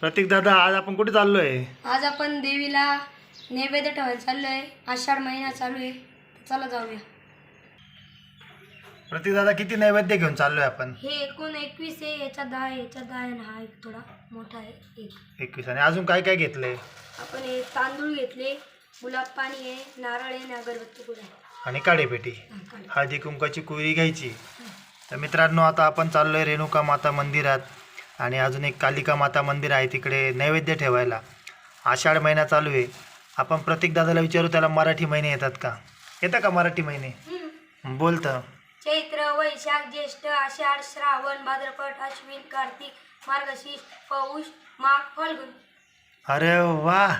प्रतीक दादा आज आपण कुठे चाललोय? आज आपण देवीला नैवेद्य ठेवायला चाललोय. आषाढ महिना चालू आहे. चला जाऊया. प्रतीक दादा किती नैवेद्य घेऊन चाललोय आपण? हे एकूण एकवीस आहे. याचा दहा आहे. याचा दहा आहे आणि हा एक थोडा मोठा आहे. एक. एकवीस. आणि अजून काय काय घेतलंय? आपण हे तांदूळ घेतले. गुलाब पाणी आहे. नारळ आहे आणि अगरबत्ती आहे. आणि काळेपेटी काढ. हळदी कुंकाची कुरी घ्यायची. तर मित्रांनो आता आपण चाललोय रेणुका माता मंदिरात. आणि अजून एक कालिका माता मंदिर आहे तिकडे नैवेद्य ठेवायला. आषाढ महिना चालू आहे. आपण प्रतीक दादाला विचारू त्याला मराठी महिने येतात का? येतात का मराठी महिने. बोलतं. चैत्र वैशाख ज्येष्ठ आषाढ श्रावण भाद्रपद अश्विन कार्तिक मार्गशीर्ष पौष माघ फाल्गुन. अरे वा!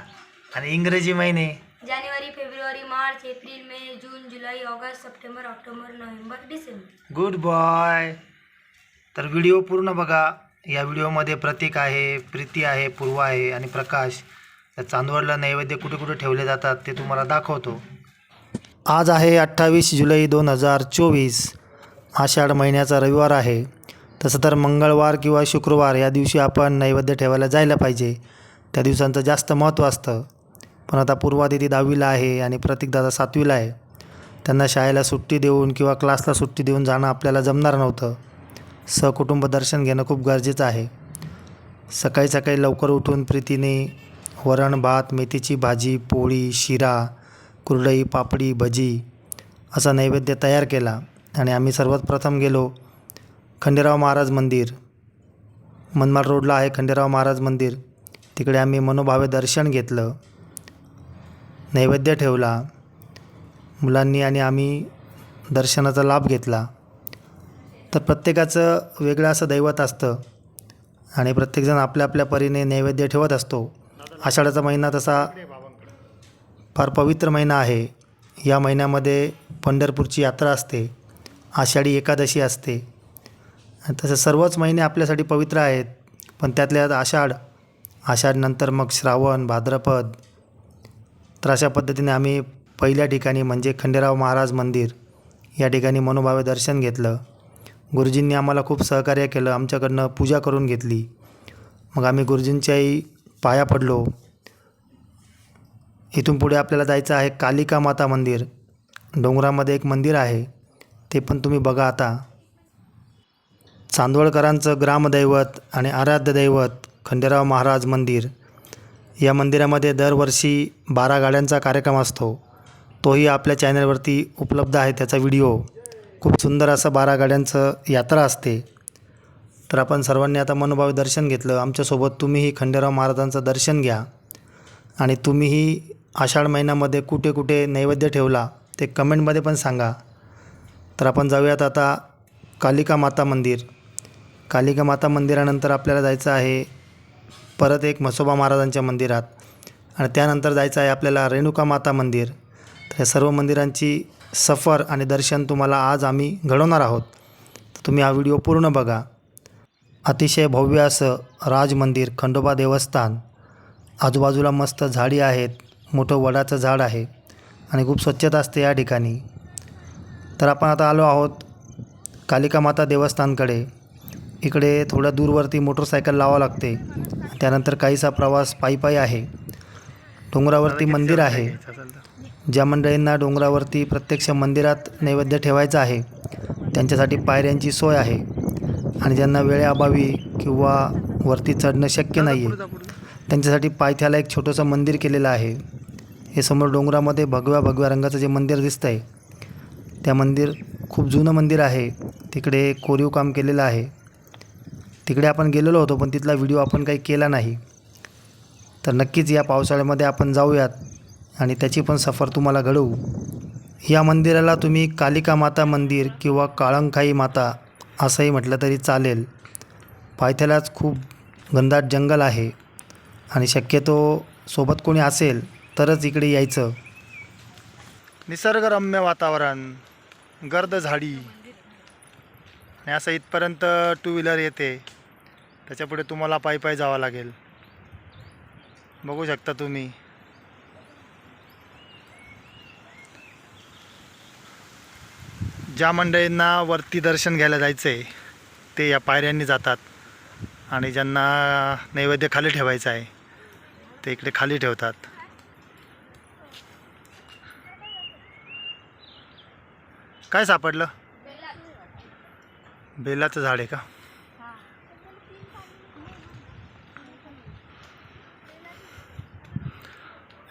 आणि इंग्रजी महिने? जानेवारी फेब्रुवारी मार्च एप्रिल मे जून जुलै ऑगस्ट सप्टेंबर ऑक्टोबर नोव्हेंबर डिसेंबर. Good boy! तर व्हिडिओ पूर्ण बघा. या व्हिडिओमध्ये प्रतीक आहे प्रीती आहे पूर्वा आहे आणि प्रकाश. या चांदवडला नैवेद्य कुठे कुठे ठेवले जातात ते तुम्हाला दाखवतो. आज आहे अठ्ठावीस जुलै दोन हजार चोवीस. आषाढ महिन्याचा रविवार आहे. तसं तर मंगळवार किंवा शुक्रवार या दिवशी आपण नैवेद्य ठेवायला जायला पाहिजे. त्या दिवसांचं जास्त महत्त्व असतं. पण आता पूर्वा दिदी दहावीला आहे आणि प्रतीकदादा सातवीला आहे. त्यांना शाळेला सुट्टी देऊन किंवा क्लासला सुट्टी देऊन जाणं आपल्याला जमणार नव्हतं. सहकुटुंब दर्शन घेणं खूप गरजेचं आहे. सकाळी सकाळी लवकर उठून प्रीतीने वरण भात मेथीची भाजी पोळी शिरा कुरडई पापडी भजी असा नैवेद्य तयार केला आणि आम्ही सर्वात प्रथम गेलो खंडेराव महाराज मंदिर. मनमाड रोडला आहे खंडेराव महाराज मंदिर. तिकडे आम्ही मनोभावे दर्शन घेतलं. नैवेद्य ठेवला. मुलांनी आणि आम्ही दर्शनाचा लाभ घेतला. तर प्रत्येकाचं वेगळं असं दैवत असतं. आणि प्रत्येकजण आपल्या आपल्या परीने नैवेद्य ठेवत असतो. आषाढाचा महिना तसा फार पवित्र महिना आहे. या महिन्यामध्ये पंढरपूरची यात्रा असते. आषाढी एकादशी असते. तसे तसं सर्वच महिने आपल्यासाठी पवित्र आहेत. पण त्यातल्या आषाढ आषाढनंतर मग श्रावण भाद्रपद. तर अशा पद्धतीने आम्ही पहिल्या ठिकाणी म्हणजे खंडेराव महाराज मंदिर या ठिकाणी मनोभावे दर्शन घेतलं. गुरुजींनी आम्हाला खूप सहकार्य केलं आमच्याकडनं पूजा करून घेतली. मग आम्ही गुरुजींच्याही पाया पडलो. इथून पुढे आपल्याला जायचं आहे कालिका माता मंदिर. डोंगरामध्ये एक मंदिर आहे ते पण तुम्ही बघा आता. चांदवडकरांचं ग्रामदैवत आणि आराध्य दैवत खंडेराव महाराज मंदिर. या मंदिरामध्ये दरवर्षी बारा गाड्यांचा कार्यक्रम असतो. तोही आपल्या चॅनलवरती उपलब्ध आहे त्याचा व्हिडिओ खूप सुंदर असं बारा गाड्यांचं यात्रा असते. तर आपण सर्वांनी आता मनोभावे दर्शन घेतलं. आमच्यासोबत तुम्हीही खंडेराव महाराजांचं दर्शन घ्या. आणि तुम्हीही आषाढ महिन्यामध्ये कुठे कुठे नैवेद्य ठेवला ते कमेंटमध्ये पण सांगा. तर आपण जाऊयात आता कालिका माता मंदिर. कालिका माता मंदिरानंतर आपल्याला जायचं आहे परत एक म्हसोबा महाराजांच्या मंदिरात. आणि त्यानंतर जायचं आहे आपल्याला रेणुका माता मंदिर. तर या सर्व मंदिरांची सफर आणि दर्शन तुम्हाला आज आम्ही घडवणार आहोत. तर तुम्ही हा व्हिडिओ पूर्ण बघा. अतिशय भव्य असं राज मंदिर खंडोबा देवस्थान. आजूबाजूला मस्त झाडी आहेत. मोठं वडाचं झाड आहे आणि खूप स्वच्छता असते या ठिकाणी. तर आपण आता आलो आहोत कालिका माता देवस्थानकडे. इकडे थोड्या दूरवरती मोटरसायकल लावावं लागते. त्यानंतर काहीसा प्रवास पायी पायी आहे. डोंगरावरती मंदिर आहे. ज्या मंडळींना डोंगरावरती प्रत्यक्ष मंदिरात नैवेद्य ठेवायचं आहे त्यांच्यासाठी पायऱ्यांची सोय आहे. आणि ज्यांना वेळेअभावी किंवा वरती चढणं शक्य नाही आहे त्यांच्यासाठी पायथ्याला एक छोटंसं मंदिर केलेलं आहे. हे समोर डोंगरामध्ये भगव्या भगव्या रंगाचं जे मंदिर दिसतं आहे त्या मंदिर खूप जुनं मंदिर आहे. तिकडे कोरीव काम केलेलं आहे. तिकडे आपण गेलेलो होतो पण तिथला व्हिडिओ आपण काही केला नाही. तर नक्कीच या पावसाळ्यामध्ये आपण जाऊयात. आणि त्याची पण सफर तुम्हाला घडवू. या मंदिराला तुम्ही कालिका माता मंदिर किंवा काळंखाई माता असंही म्हटलं तरी चालेल. पायथ्यालाच खूप घनदाट जंगल आहे आणि शक्यतो सोबत कोणी असेल तरच इकडे यायचं. निसर्गरम्य वातावरण गर्द झाडी. आणि असं इथपर्यंत टू व्हीलर येते. त्याच्यापुढे तुम्हाला पायी पायी जावं लागेल. बघू शकता तुम्ही. ज्या मंडळींना वरती दर्शन घ्यायला जायचं आहे ते या पायऱ्यांनी जातात आणि ज्यांना नैवेद्य खाली ठेवायचं आहे ते इकडे खाली ठेवतात. काय सापडलं? बेलाचं झाड आहे का?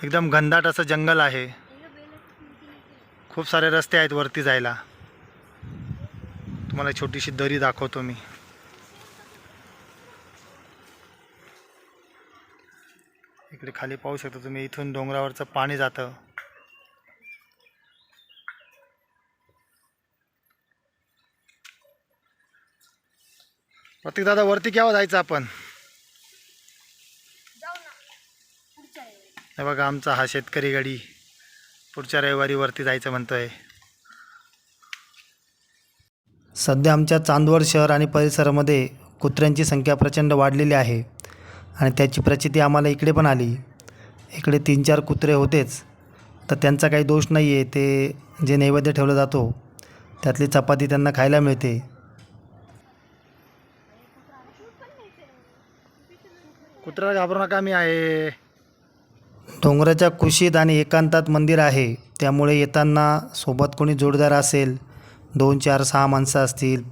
एकदम घनदाट असं जंगल आहे. खूप सारे रस्ते आहेत वरती जायला. तुम्हाला छोटीशी दरी दाखवतो मी. इकडे खाली पाहू शकता तुम्ही इथून डोंगरावरचं पाणी जातं. प्रत्येक दादा वरती केव्हा जायचं आपण? हे बघा आमचा हा शेतकरी गाडी पुढच्या रविवारी वरती जायचं म्हणतोय. सध्या आमच्या चांदवड शहर आणि परिसरामध्ये कुत्र्यांची संख्या प्रचंड वाढलेली आहे आणि त्याची प्रचिती आम्हाला इकडे पण आली. इकडे तीन चार कुत्रे होतेच. तर त्यांचा काही दोष नाही आहे. ते जे नैवेद्य ठेवलं जातो त्यातली चपाती त्यांना खायला मिळते. कुत्र्याला घाबरू नका मी आहे. डोंगराच्या कुशीत आणि एकांतात मंदिर आहे. त्यामुळे येताना सोबत कोणी जोडदार असेल दोन चार सहा माणसं असतील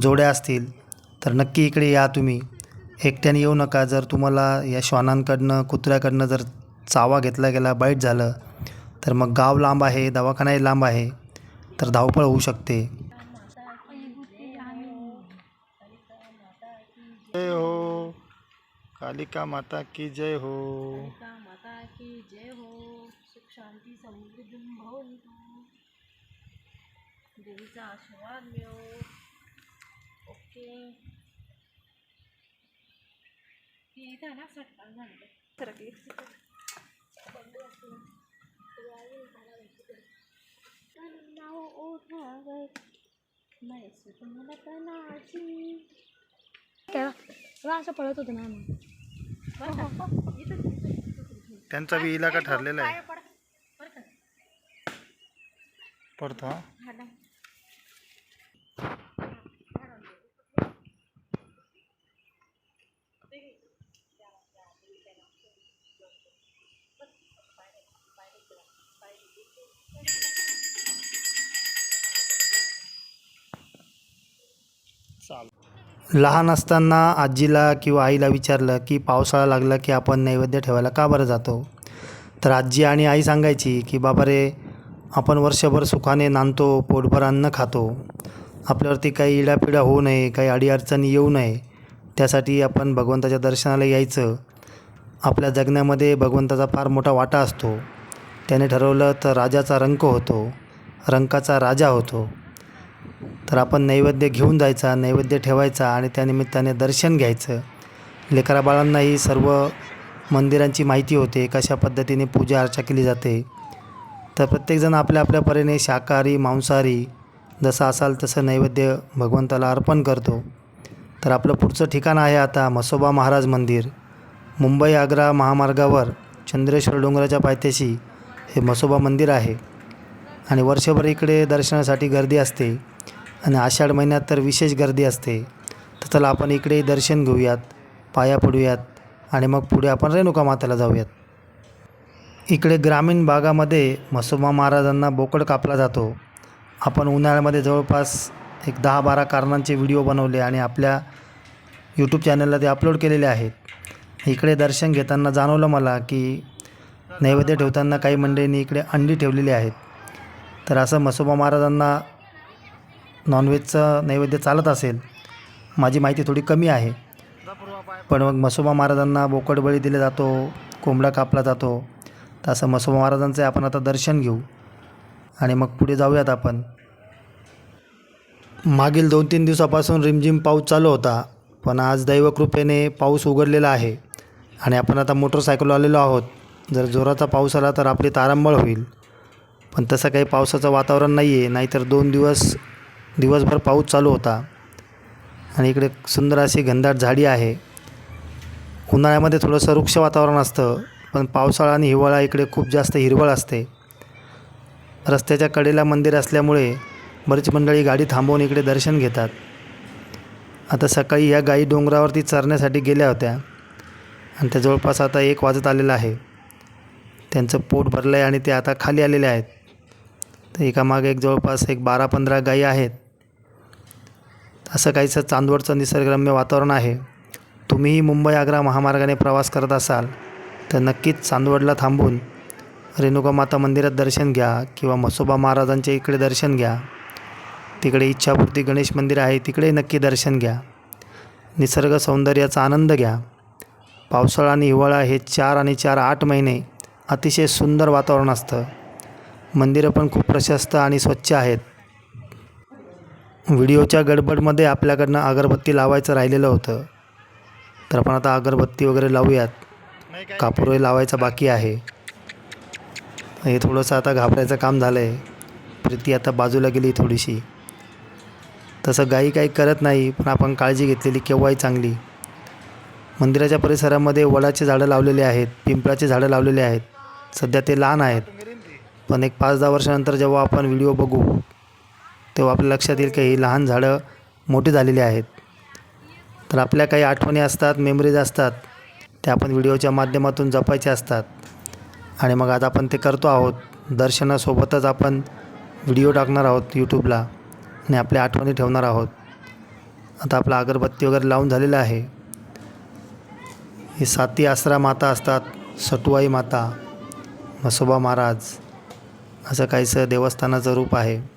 जोड्या असतील तर नक्की इकडे या तुम्ही. एकट्याने येऊ नका. जर तुम्हाला या श्वानांकडनं कुत्र्याकडनं जर चावा घेतला गेला बाईट झालं तर मग गाव लांब आहे दवाखानाही लांब आहे तर धावपळ होऊ शकते. जय हो कालिका माता की जय हो का माता की जय हो सुख शांती समृद्धी भवंतु देवीचा आशीर्वाद मिळो ओके ती इथं आहे ना सटकाळ झाली सरकली नाव ओढावत नाही सुटमला तनाची काय असं पळत होतं ना मग त्यांचा बी इलाका ठरलेला आहे. पडतो लहान असताना आजीला किंवा आईला विचारलं की पावसाळा लागला की आपण नैवेद्य ठेवायला का बरं जातो? तर आजी आणि आई सांगायची की बाबा रे आपण वर्षभर सुखाने नांदतो पोटभर अन्न खातो. आपल्यावरती काही इडापिडा होऊ नये काही अडीअडचणी येऊ नये. त्यासाठी आपण भगवंताच्या दर्शनाला यायचं. आपल्या जगण्यामध्ये भगवंताचा फार मोठा वाटा असतो. त्याने ठरवलं तर राजाचा रंक होतो. रंकाचा राजा होतो. तर आपण नैवेद्य घेऊन जायचा नैवेद्य ठेवायचा आणि त्यानिमित्ताने दर्शन घ्यायचं. लेकराबाळांनाही सर्व मंदिरांची माहिती होते कशा पद्धतीने पूजा अर्चा केली जाते. तर प्रत्येकजण आपल्या आपल्या परीने शाकाहारी मांसाहारी जसं असाल तसं नैवेद्य भगवंताला अर्पण करतो. तर आपलं पुढचं ठिकाण आहे आता म्हसोबा महाराज मंदिर. मुंबई आग्रा महामार्गावर चंद्रेश्वर डोंगराच्या पायथ्याशी हे म्हसोबा मंदिर आहे. आणि वर्षभर इकडे दर्शनासाठी गर्दी असते. आणि आषाढ महिन्यात तर विशेष गर्दी असते. तर चला आपण इकडे दर्शन घेऊयात पाया पडूयात आणि मग पुढे आपण रेणुका माताला जाऊयात. इकडे ग्रामीण भागामध्ये म्हसोबा महाराजांना बोकड कापला जातो. आपण उन्हाळ्यामध्ये जवळपास एक दहा बारा कारणांचे व्हिडिओ बनवले आणि आपल्या यूट्यूब चॅनलला ते अपलोड केलेले आहेत. इकडे दर्शन घेताना जाणवलं मला की नैवेद्य ठेवताना काही मंडळींनी इकडे अंडी ठेवलेली आहेत. तर असं म्हसोबा महाराजांना नॉनव्हेजचं नैवेद्य चालत असेल माझी माहिती थोडी कमी आहे. पण मग मसोबा महाराजांना बोकड बळी दिला जातो कोंबडा कापला जातो तसं मसोबा म्हसोबा महाराजांचं आपण आता दर्शन घेऊ आणि मग पुढे जाऊयात आपण. मागील दोन तीन दिवसापासून रिमझिम पाऊस चालू होता पण आज दैवकृपेने पाऊस उघडलेला आहे आणि आपण आता मोटरसायकल आलेलो आहोत. जर जोराचा पाऊस आला तर आपली तारांबळ होईल. पण तसं काही पावसाचं वातावरण नाही आहे नाहीतर दोन दिवस दिवसभर पाऊस चालू होता. आणि इकडे सुंदर अशी घनदाट झाडी आहे. उन्हाळ्यामध्ये थोडंसं वृक्ष वातावरण असतं पण पावसाळा आणि हिवाळा इकडे खूप जास्त हिरवळ असते. रस्त्याच्या कडेला मंदिर असल्यामुळे बरीच मंडळी गाडी थांबवून इकडे दर्शन घेतात. आता सकाळी या गाई डोंगरावरती चरण्यासाठी गेल्या होत्या. आणि त्या जवळपास आता एक वाजत आलेलं आहे. त्यांचं पोट भरलं आहे आणि ते आता खाली आलेले आहेत. तर एकामागे एक जवळपास एक बारा पंधरा गायी आहेत. असं काहीसं चांदवडचं निसर्गरम्य वातावरण आहे. तुम्हीही मुंबई आग्रा महामार्गाने प्रवास करत असाल तर नक्कीच चांदवडला थांबून रेणुका माता मंदिरात दर्शन घ्या किंवा म्हसोबा महाराजांच्या इकडे दर्शन घ्या. तिकडे इच्छापूर्ती गणेश मंदिर आहे तिकडे नक्की दर्शन घ्या. निसर्ग सौंदर्याचा आनंद घ्या. पावसाळा आणि हिवाळा हे चार आणि चार आठ महिने अतिशय सुंदर वातावरण असतं. मंदिरं पण खूप प्रशस्त आणि स्वच्छ आहेत. व्हिडिओच्या गडबडमध्ये आपल्याकडनं अगरबत्ती लावायचं राहिलेलं होतं. तर आपण आता अगरबत्ती वगैरे लावूयात. कापूरही लावायचा बाकी आहे. हे थोडंसं आता घाबरायचं काम झालं आहे प्रीती आता बाजूला गेली थोडीशी. तसं गाई काही करत नाही पण आपण काळजी घेतलेली केव्हाही चांगली. मंदिराच्या परिसरामध्ये वडाचे झाडं लावलेली आहेत पिंपळाची झाडं लावलेली आहेत. सध्या ते लहान आहेत. पण एक पाच दहा वर्षानंतर जेव्हा आपण व्हिडिओ बघू तेव्हा आपल्या लक्षात येईल की ही लहान झाडं मोठी झालेली आहेत. तर आपल्या काही आठवणी असतात मेमरीज असतात त्या आपण व्हिडिओच्या माध्यमातून जपायच्या असतात. आणि मग आज आपण ते करतो आहोत. दर्शनासोबतच आपण व्हिडिओ टाकणार आहोत यूट्यूबला आणि आपल्या आठवणी ठेवणार आहोत. आता आपला अगरबत्ती वगैरे लावून झालेला आहे. ही साती आसरा माता असतात सटुवाई माता म्हसोबा महाराज असं काहीसं देवस्थानाचं रूप आहे.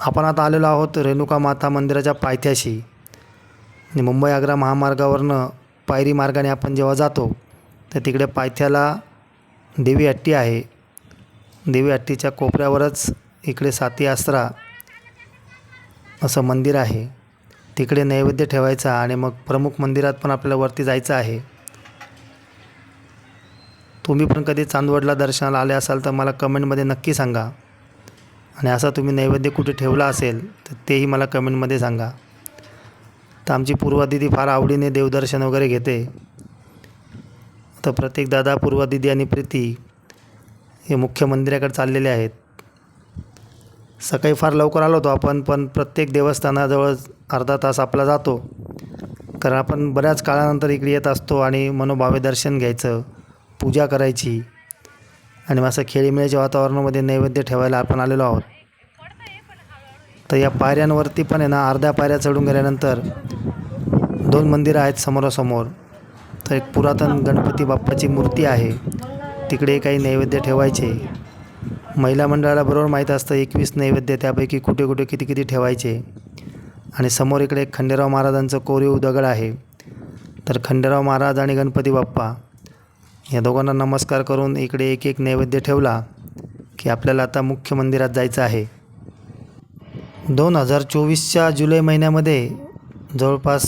आपण आता आलेलो आहोत रेणुका माता मंदिराच्या पायथ्याशी. आणि मुंबई आग्रा महामार्गावरनं पायरी मार्गाने आपण जेव्हा जातो तर तिकडे पायथ्याला देवी हट्टी आहे. देवी हट्टीच्या कोपऱ्यावरच इकडे साती आसरा असं मंदिर आहे. तिकडे नैवेद्य ठेवायचा आणि मग प्रमुख मंदिरात पण आपल्याला वरती जायचं आहे. तुम्ही पण कधी चांदवडला दर्शनाला आले असाल तर मला कमेंटमध्ये नक्की सांगा. आणि असा तुम्ही नैवेद्य कुठे ठेवला असेल तर तेही मला कमेंटमध्ये सांगा. तर आमची पूर्वादिदी फार आवडीने देवदर्शन वगैरे घेते. तर प्रत्येक दादा पूर्वादिदी आणि प्रीती हे मुख्य मंदिराकडे चाललेले आहेत. सकाळी फार लवकर आलो होतो आपण पण प्रत्येक देवस्थानाजवळ अर्धा तास आपला जातो. कारण आपण बऱ्याच काळानंतर इकडे येत असतो आणि मनोभावे दर्शन घ्यायचं पूजा करायची. आणि मग असं खेळीमेळीच्या वातावरणामध्ये नैवेद्य ठेवायला आपण आलेलो आहोत. तर या पायऱ्यांवरती पण आहे ना अर्ध्या पायऱ्या चढून गेल्यानंतर दोन मंदिरं आहेत समोरासमोर. तर एक पुरातन गणपती बाप्पाची मूर्ती आहे. तिकडे काही नैवेद्य ठेवायचे. महिला मंडळाला बरोबर माहीत असतं एकवीस नैवेद्य त्यापैकी कुठे कुठे किती किती ठेवायचे. आणि समोर इकडे एक खंडेराव महाराजांचं कोरीव दगड आहे. तर खंडेराव महाराज आणि गणपती बाप्पा या दोघांना नमस्कार करून इकडे एक एक नैवेद्य ठेवला की आपल्याला आता मुख्य मंदिरात जायचं आहे. दोन हजार चोवीसच्या जुलै महिन्यामध्ये जवळपास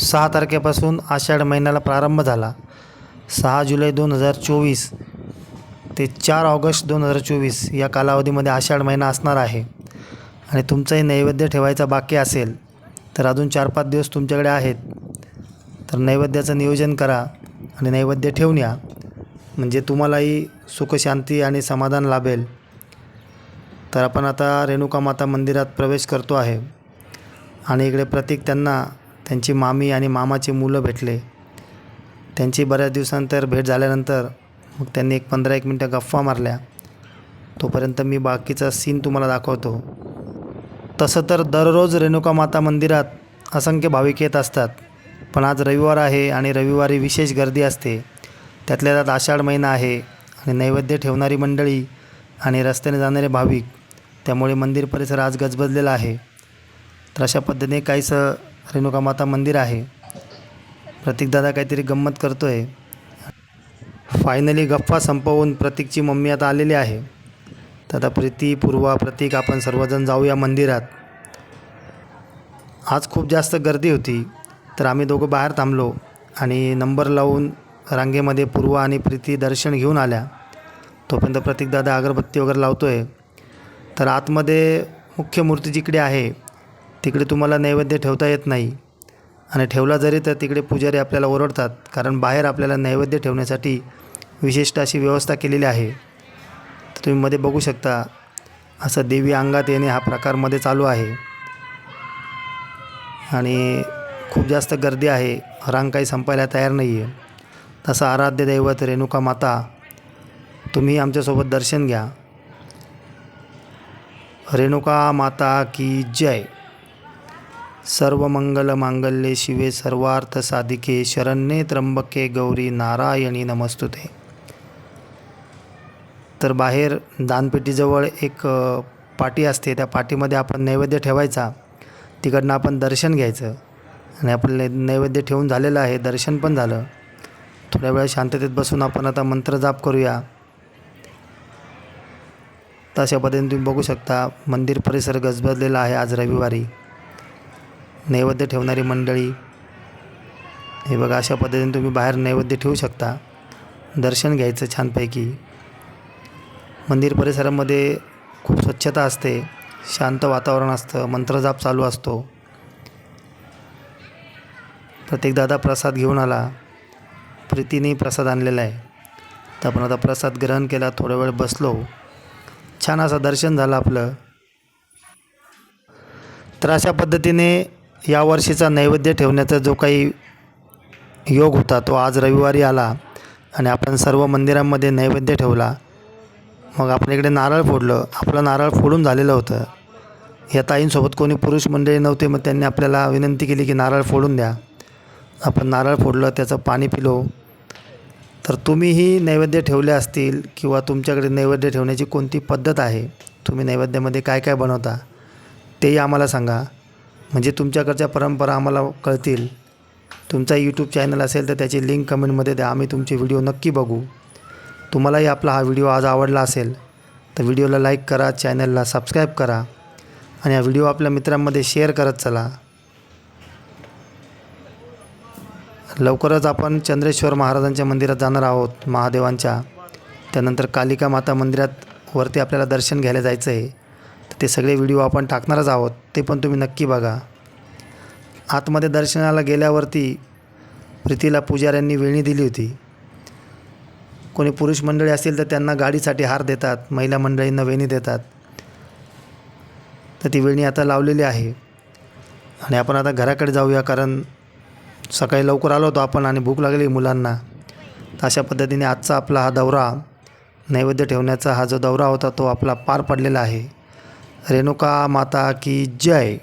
सहा तारखेपासून आषाढ महिन्याला प्रारंभ झाला. सहा जुलै दोन हजार चोवीस ते चार ऑगस्ट दोन हजार चोवीस या कालावधीमध्ये आषाढ महिना असणार आहे. आणि तुमचंही नैवेद्य ठेवायचा बाकी असेल तर अजून चार पाच दिवस तुमच्याकडे आहेत तर नैवेद्याचं नियोजन करा. आणि नैवेद्य ठेवून या. म्हणजे तुम्हालाही सुखशांती आणि समाधान लाभेल. तर आपण आता रेणुका माता मंदिरात प्रवेश करतो आहे. आणि इकडे प्रतीक त्यांना त्यांची मामी आणि मामाची मुलं भेटले. त्यांची बऱ्याच दिवसानंतर भेट झाल्यानंतर मग त्यांनी एक पंधरा एक मिनटं गप्पा मारल्या. तोपर्यंत मी बाकीचा सीन तुम्हाला दाखवतो. तसं तर दररोज रेणुका माता मंदिरात असंख्य भाविक येत असतात. पण आज रविवार आहे आणि रविवारी विशेष गर्दी असते. त्यातल्या त्यात आषाढ महिना आहे आणि नैवेद्य ठेवणारी मंडळी आणि रस्त्याने जाणारे भाविक. त्यामुळे मंदिर परिसर आज गजबजलेला आहे. तर अशा पद्धतीने काहीसं रेणुका माता मंदिर आहे. प्रतीकदादा काहीतरी गंमत करतो आहे फायनली गप्पा संपवून प्रतीकची मम्मी आता आलेली आहे. तर आता प्रीती पूर्वा प्रतीक आपण सर्वजण जाऊया मंदिरात. आज खूप जास्त गर्दी होती. तर आम्ही दोघं बाहेर थांबलो आणि नंबर लावून रांगेमध्ये पूर्वा आणि प्रीती दर्शन घेऊन आल्या. तोपर्यंत प्रतीकदादा अगरबत्ती वगैरे लावतो आहे तर आतमध्ये मुख्य मूर्ती जिकडे आहे तिकडे तुम्हाला नैवेद्य ठेवता येत नाही. आणि ठेवला जरी तर तिकडे पुजारी आपल्याला ओरडतात कारण बाहेर आपल्याला नैवेद्य ठेवण्यासाठी विशिष्ट अशी व्यवस्था केलेली आहे. तर तुम्ही मध्ये बघू शकता असं देवी अंगात येणे हा प्रकारमध्ये चालू आहे. आणि खूप जास्त गर्दी आहे. रांग काही संपायला तयार नाही आहे तसं आराध्य दैवत रेणुका माता तुम्ही आमच्यासोबत दर्शन घ्या. रेणुका माता की जय. सर्व मंगल मांगल्ये शिवे सर्वार्थ साधिके शरण्ये त्र्यंबके गौरी नारायणी नमस्तुते. तर बाहेर दानपेटीजवळ एक पाटी असते. त्या पाटीमध्ये आपण नैवेद्य ठेवायचा. तिकडनं आपण दर्शन घ्यायचं. आणि आपण नैवेद्य ठेवून झालेलं आहे दर्शन पण झालं. थोड्या वेळा शांततेत बसून आपण आता मंत्र जाप करूया. तशा पद्धतीने तुम्ही बघू शकता मंदिर परिसर गजबजलेला आहे आज रविवारी. नैवेद्य ठेवणारी मंडळी हे बघा अशा पद्धतीने तुम्ही बाहेर नैवेद्य ठेवू शकता. दर्शन घ्यायचं छानपैकी. मंदिर परिसरामध्ये खूप स्वच्छता असते शांत वातावरण असतं मंत्रजाप चालू असतो. प्रत्येक दादा प्रसाद घेऊन आला. प्रीतीने प्रसाद आणलेला आहे. तर आपण आता प्रसाद ग्रहण केला थोडा वेळ बसलो. छान असं दर्शन झालं आपलं. तर अशा पद्धतीने या वर्षीचा नैवेद्य ठेवण्याचा जो काही योग होता तो आज रविवारी आला आणि आपण सर्व मंदिरांमध्ये नैवेद्य ठेवला. मग आपण इकडे नारळ फोडलं. आपलं नारळ फोडून झालेलं होतं. या ताईंसोबत कोणी पुरुष मंडळी नव्हते मग त्यांनी आपल्याला विनंती केली की नारळ फोडून द्या. आपण नारळ फोडलं त्याचं पाणी पिलो तर तुम्हीही नैवेद्य ठेवले असतील किंवा तुमच्याकडे नैवेद्य ठेवण्याची कोणती पद्धत आहे तुम्ही नैवेद्यामध्ये काय काय बनवता तेही आम्हाला सांगा. म्हणजे तुमच्याकडच्या परंपरा आम्हाला कळतील. तुमचा यूट्यूब चॅनल असेल तर त्याची लिंक कमेंटमध्ये द्या. आम्ही तुमचे व्हिडिओ नक्की बघू. तुम्हालाही आपला हा व्हिडिओ आज आवडला असेल तर व्हिडिओला लाईक करा चॅनलला सबस्क्राईब करा. आणि हा व्हिडिओ आपल्या मित्रांमध्ये शेअर करत चला. लवकरच आपण चंद्रेश्वर महाराजांच्या मंदिरात जाणार आहोत महादेवांच्या. त्यानंतर कालिका माता मंदिरात वरती आपल्याला दर्शन घ्यायला जायचं आहे. तर ते सगळे व्हिडिओ आपण टाकणारच आहोत ते पण तुम्ही नक्की बघा. आतमध्ये दर्शनाला गेल्यावरती प्रीतीला पुजाऱ्यांनी वेणी दिली होती. कोणी पुरुष मंडळी असतील तर त्यांना गाडीसाठी हार देतात महिला मंडळींना वेणी देतात. तर ती वेणी आता लावलेली आहे. आणि आपण आता घराकडे जाऊया कारण सकाळी लवकर आलो होतो आपण आणि भूक लागली मुलांना. तर अशा पद्धतीने आजचा आपला हा दौरा नैवेद्य ठेवण्याचा हा जो दौरा होता तो आपला पार पडलेला आहे. रेणुका माता की जय.